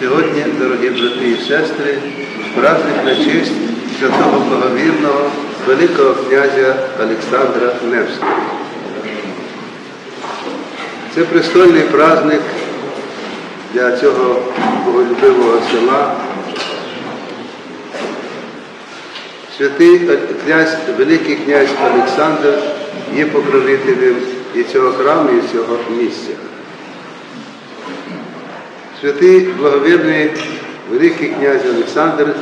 Сьогодні, дорогі брати і сестри, праздник на честь святого благовірного Великого князя Олександра Невського. Це престольний праздник для цього боголюбивого села. Святий князь, Великий князь Олександр є покровителем і цього храму, і цього місця. Святий благовірний Великий князь Олександр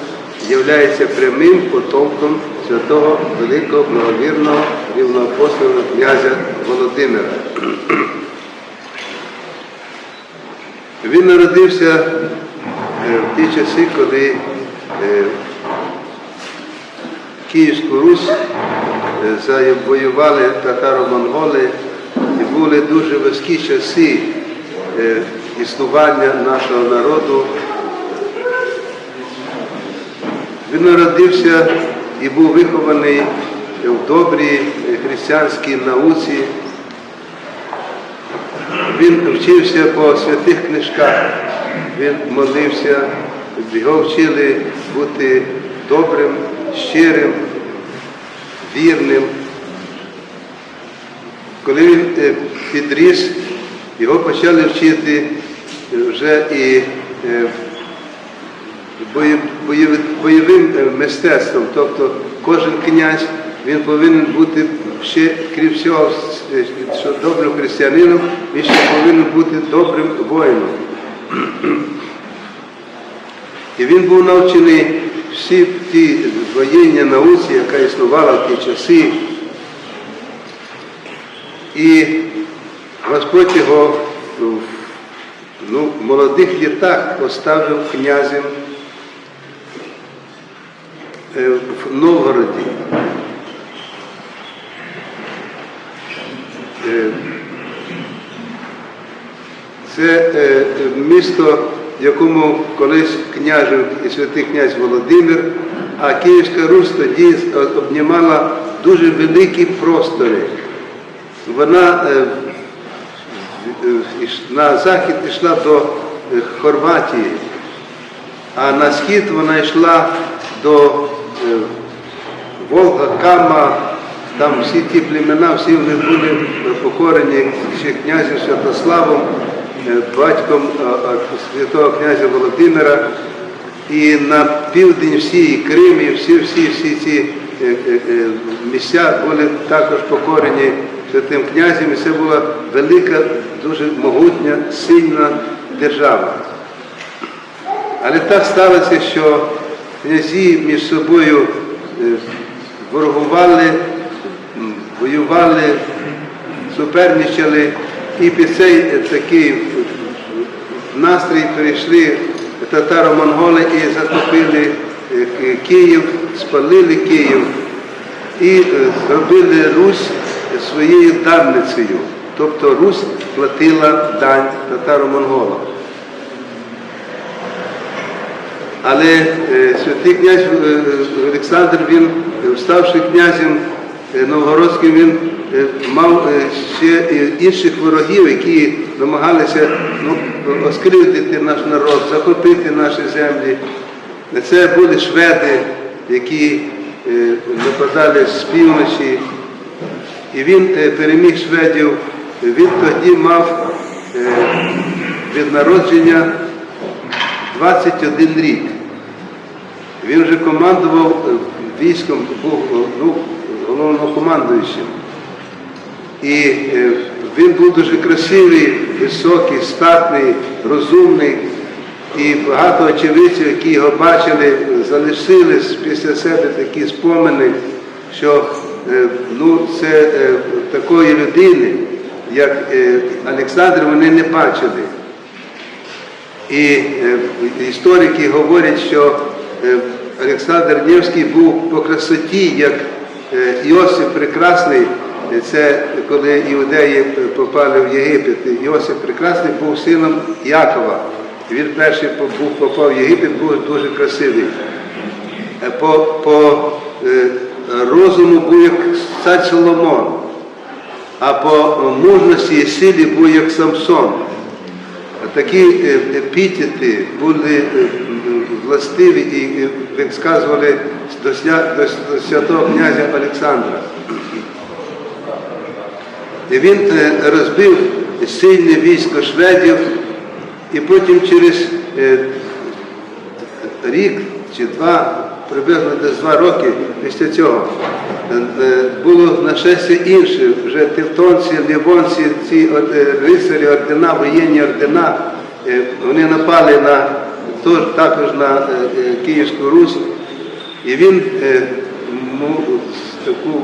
являється прямим потомком святого Великого благовірного рівноапостольного князя Володимира. Він народився е, в ті часи, коли е, Київську Русь е, завоювали татаро-монголи і були дуже важкі часи існування нашого народу. Він народився і був вихований в добрій християнській науці. Він вчився по святих книжках, він молився, його вчили бути добрим, щирим, вірним. Коли він е, підріс, його почали вчити вже і е, бойовим е, мистецтвом. Тобто кожен князь він повинен бути ще, крім всього, е, що добрим християнином, він ще повинен бути добрим воїном. І він був навчений всі ті воєнні науці, яка існувала в ті часи. І Господь його ну, в молодих літах поставив князем е, в Новгороді. Е, Це е, місто, в якому колись княжив і святий князь Володимир, а Київська Русь тоді обнімала дуже великі простори. Вона на захід йшла до е, Хорватії, а на схід вона йшла до е, Волга, Кама, там всі ті племена, всі вони були покорені ще князем Святославом, е, батьком е, е, святого князя Володимира. І на південь всі і Крим, і всі, всі, всі ці е, е, е, місця були також покорені святим князем. І це була велика, дуже могутня, сильна держава. Але так сталося, що князі між собою е, ворогували, воювали, суперничали, і під цей е, такий е, настрій перейшли татаро-монголи і захопили Київ, спалили Київ і зробили Русь своєю данницею. Тобто Русь платила дань татаро-монголам. Але е, святий князь е, Олександр, він, е, ставши князем е, Новгородським, він е, мав е, ще інших ворогів, які намагалися ну, оскривдити наш народ, захопити наші землі. Це були шведи, які е, нападали з півночі. І він е, переміг шведів. Він тоді мав е, від народження 21 рік. Він вже командував е, військом, був ну, головнокомандуючим. І він був дуже красивий, високий, статний, розумний. І багато очевидців, які його бачили, залишили після себе такі спомини, що ну, це е, такої людини, як е, Олександр, вони не бачили. І е, історики говорять, що е, Олександр Невський був по красоті, як е, Іосиф Прекрасний, Е, це коли іудеї попали в Єгипет. Іосиф Прекрасний був сином Якова. Він перший був попав в Єгипет, був дуже красивий. Е, По, по е, розуму був як цар Соломон, а по мужності і силі був як Самсон. такі е, епітети були е, властиві і, е, як сказували, до, святого князя Олександра. І він е, розбив сильне військо шведів, і потім через е, рік чи два, приблизно десь два роки після цього, е, е, було нашестя інше, вже тевтонці, лівонці, ці е, рицарі ордена, воєнні ордена, вони напали на також на Київську Русь, і він таку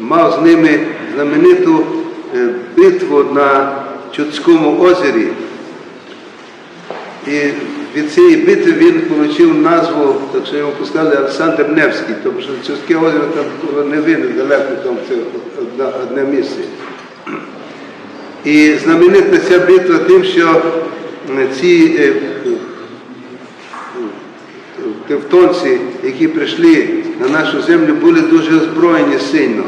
мав з ними знамениту битву на Чудському озері. І від цієї битви він отримав назву, так що йому поставили Олександр Невський, тому що Чудське озеро там було не видно далеко, там це одне місце. І знаменита ця битва тим, що ці е, тевтонці, які прийшли на нашу землю, були дуже озброєні сильно.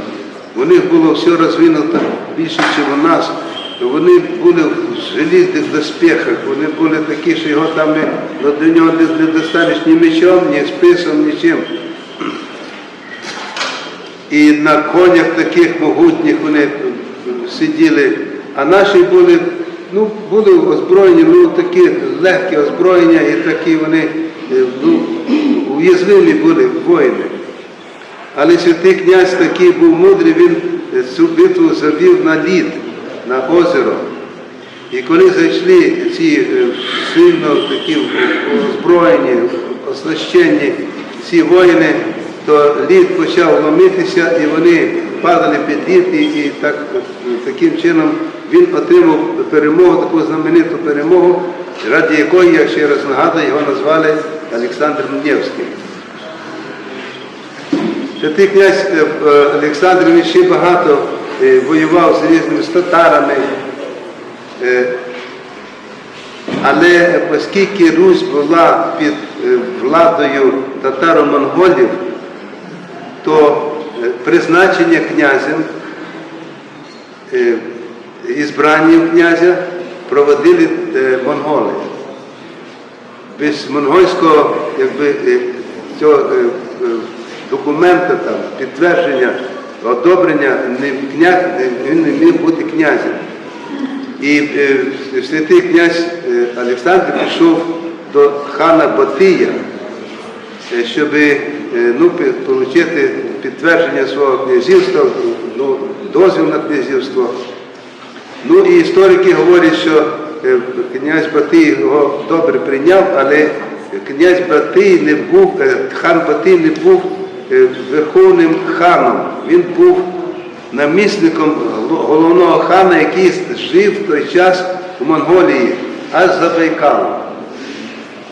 У них було все розвинуто більше, ніж у нас. Вони були желізних доспехах, вони були такі, що його там ну, до нього не, не достанеш ні мечом, ні списом, нічим. І на конях таких могутніх вони сиділи, а наші були, ну, були озброєні, ну такі легкі озброєння, і такі вони е, ну, уязвимі були воїни. Але святий князь такий був мудрий, він цю битву завів на лід, на озеро. І коли зайшли ці е, сильно такі озброєні, оснащені ці воїни, то лід почав ломитися і вони падали під лід, і, так, таким чином він отримав перемогу, таку знамениту перемогу, ради якої, я ще раз нагадую, його назвали Олександр Невський. Святий князь е, Олександр ще багато е, воював з різними татарами. Е, Але оскільки Русь була під е, владою татаро-монголів, то е, призначення князем, ізбранням князя проводили монголи. Без монгольського якби, цього документа, там, підтвердження, одобрення, князь, він не міг бути князем. І е, святий князь е, Олександр пішов до хана Батия, е, щоб ну, отримати підтвердження свого князівства, ну, дозвіл на князівство. Ну і історики говорять, що князь Батий його добре прийняв, але князь Батий не був, хан Батий не був верховним ханом. Він був намісником головного хана, який жив в той час у Монголії, аж за Байкалом.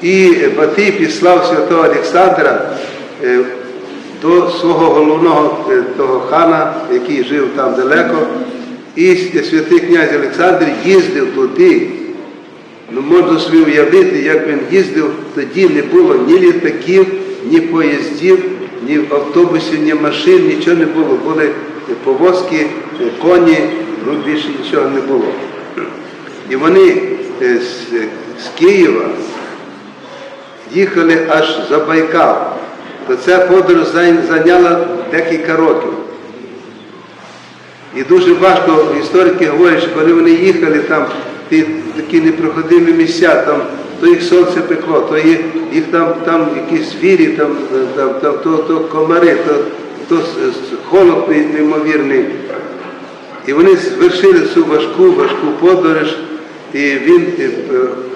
І Батий післав святого Олександра е, до свого головного е, того хана, який жив там далеко. І святий князь Олександр їздив туди. Ну, можна собі уявити, як він їздив, тоді не було ні літаків, ні поїздів, ні автобусів, ні машин, нічого не було. Були повозки, коні, ну більше нічого не було. І вони е, з, з Києва їхали аж за Байкал. То ця подорож зайняла декілька років. І дуже важко, історики говорять, що коли вони їхали там, ті такі непроходимі місця, там, то їх сонце пекло, то їх, їх там, там якісь звірі, там, там, там, то, то комари, то, то холод неймовірний. І вони звершили цю важку, важку подорож, і він е,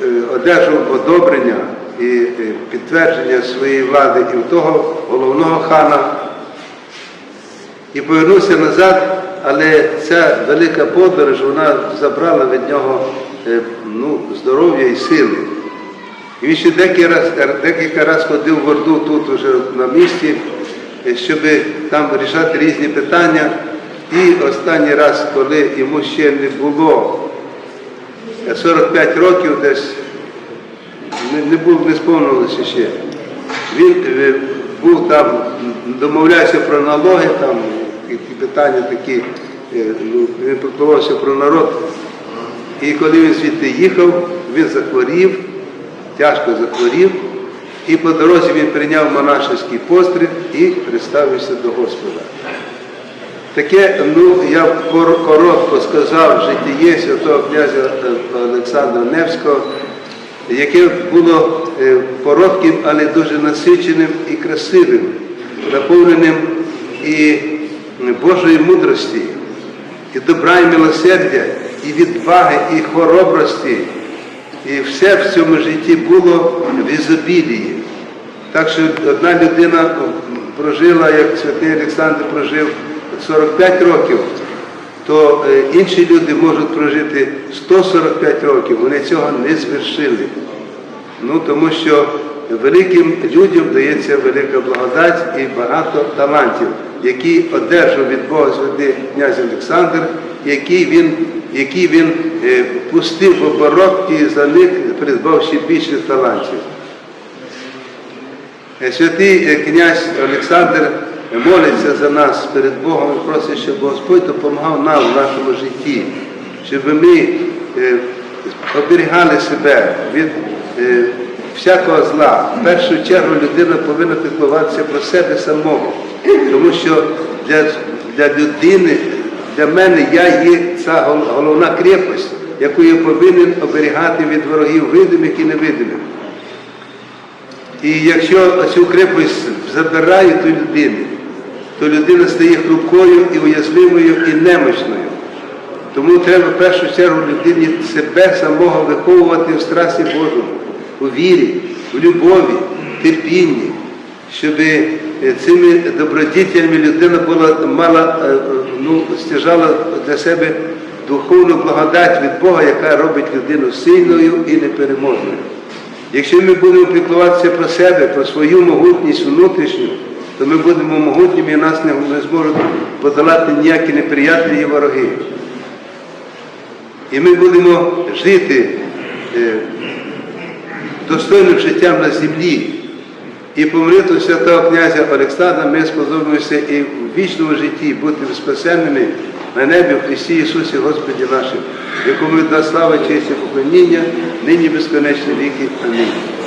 е, одержав одобрення і е, підтвердження своєї влади і у того головного хана, і повернувся назад, але ця велика подорож вона забрала від нього ну, здоров'я і сили. І він ще декілька раз, декілька раз ходив в Орду тут уже на місці, щоб там рішати різні питання. І останній раз, коли йому ще не було е, 45 років десь, не, був, не сповнилося ще. Він е, був там, домовлявся про налоги, там які питання такі, е, ну, він піклувався про народ. І коли він звідти їхав, він захворів, тяжко захворів, і по дорозі він прийняв монашеський постриг і представився до Господа. Таке, ну, я кор- коротко сказав житіє святого князя е, Олександра Невського, яке було е, коротким, але дуже насиченим і красивим, наповненим і Божої мудрості, і добра і милосердя, і відваги, і хоробрості. І все в цьому житті було в ізобілії. Так що одна людина прожила, як святий Олександр прожив 45 років, то е, інші люди можуть прожити 145 років, вони цього не звершили. Ну, тому що великим людям дається велика благодать і багато талантів, які одержав від Бога святий князь Олександр, який він, які він е, пустив в оборот і за них придбав ще більше талантів. Е, Святий е, князь Олександр молиться за нас перед Богом і просить, щоб Господь допомагав нам в нашому житті, щоб ми оберігали себе від всякого зла. В першу чергу людина повинна піклуватися про себе самого, тому що для, для людини, для мене я є ця головна крепость, яку я повинен оберігати від ворогів видимих і невидимих. І якщо цю крепость забирає ту людину, то людина стає хрупкою і уязвимою і немощною. Тому треба в першу чергу людині себе самого виховувати в страсі Божому, у вірі, в любові, терпінні, щоб цими добродітелями людина була, мала, е, е, ну, стяжала для себе духовну благодать від Бога, яка робить людину сильною і непереможною. Якщо ми будемо піклуватися про себе, про свою могутність внутрішню, то ми будемо могутніми і нас не, зможуть подолати ніякі неприятелі і вороги. І ми будемо жити е, достойним життям на землі. І по святого князя Олександра ми сподобаємося і в вічному житті бути спасенними на небі в Христі Ісусі Господі нашим, якому від слава, честь і поклоніння, нині безконечні віки. Амінь.